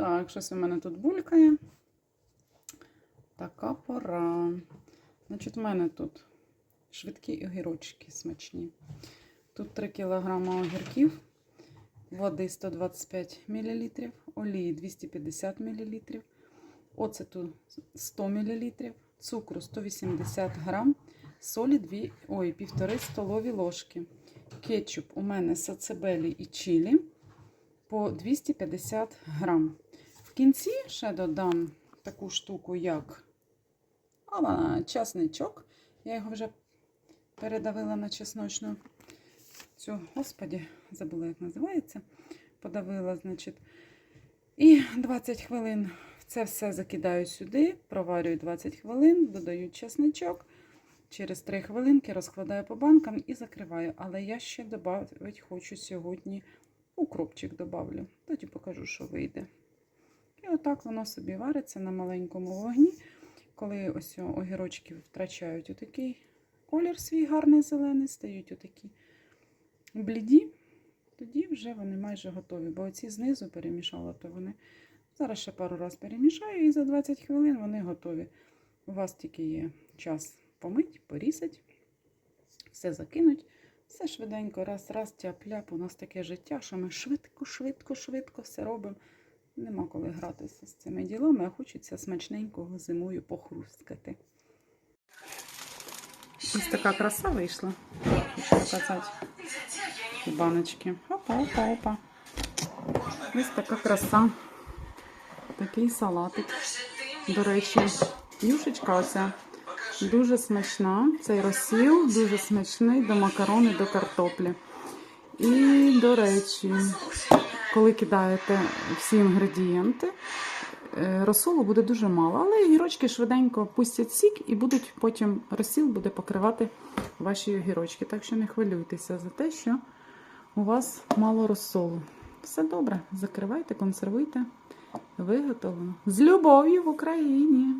Так, щось у мене тут булькає. Така пора. Значить, у мене тут швидкі огірочки смачні. Тут 3 кг огірків, води 125 мл, олії 250 мл, оцету 100 мл, цукру 180 г, солі 2, ой, 1,5 столові ложки. Кетчуп у мене сацебелі і чилі по 250 грам. Кінці ще додам таку штуку, як а, часничок. Я його вже передавила на чесночну цю, господі, забула, як називається. Подавила, значить. І 20 хвилин це все закидаю сюди, проварюю 20 хвилин, додаю чесничок. Через 3 хвилинки розкладаю по банкам і закриваю. Але я ще додати хочу сьогодні укропчик добавлю. Тоді покажу, що вийде. Отак воно собі вариться на маленькому вогні. Коли ось огірочки втрачають отакий колір свій гарний зелений, стають отакі бліді, тоді вже вони майже готові. Бо оці знизу перемішала, то вони зараз ще пару разів перемішаю і за 20 хвилин вони готові. У вас тільки є час помить, порізать, все закинуть. Все швиденько, раз, раз, тяп-ляп. У нас таке життя, що ми швидко, швидко, швидко все робимо. Нема коли гратися з цими ділами, а хочеться смачненького зимою похрусткати. Ось така краса вийшла. Хочу показати. І баночки. Опа, опа, опа. Ось така краса. Такий салатик. До речі, юшечка оця дуже смачна. Цей розсіл дуже смачний до макарони, до картоплі. І, до речі, коли кидаєте всі інгредієнти, е, розсолу буде дуже мало, але огірочки швиденько пустять сік і будуть потім розсіл буде покривати ваші огірочки. Так що не хвилюйтеся за те, що у вас мало розсолу. Все добре, закривайте, консервуйте. Виготовлено. З любов'ю в Україні!